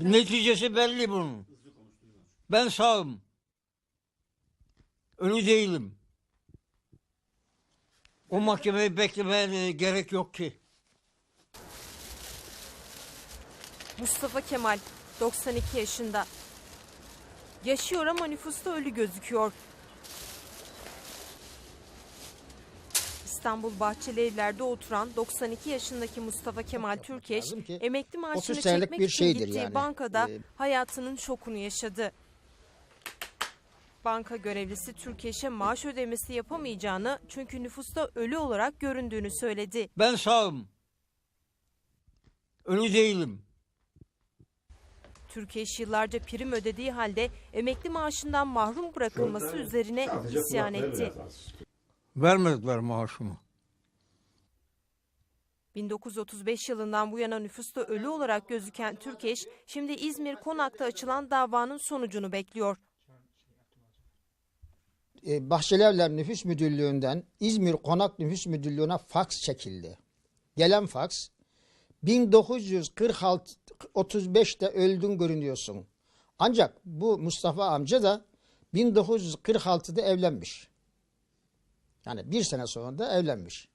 Neticesi belli bunun. Ben sağım. Ölü değilim. O mahkemeyi beklemeye gerek yok ki. Mustafa Kemal 92 yaşında. Yaşıyor ama nüfusta ölü gözüküyor. İstanbul Bahçeli Evler'de oturan 92 yaşındaki Mustafa Kemal Türkeş ki emekli 30 maaşını çekmek bir için gittiği yani. bankada Ee, hayatının şokunu yaşadı. Banka görevlisi Türkeş'e maaş ödemesi yapamayacağını çünkü nüfusta ölü olarak göründüğünü söyledi. Ben sağım. Ölü değilim. Türkeş yıllarca prim ödediği halde emekli maaşından mahrum bırakılması üzerine isyan etti. Vermediler maaşımı. 1935 yılından bu yana nüfusta ölü olarak gözüken Türkeş, şimdi İzmir Konak'ta açılan davanın sonucunu bekliyor. e, Bahçelievler Nüfus Müdürlüğü'nden İzmir Konak Nüfus Müdürlüğü'ne faks çekildi. Gelen faks 1946 35'te öldün görünüyorsun. Ancak bu Mustafa amca da 1946'da evlenmiş. Yani bir sene sonra da evlenmiş.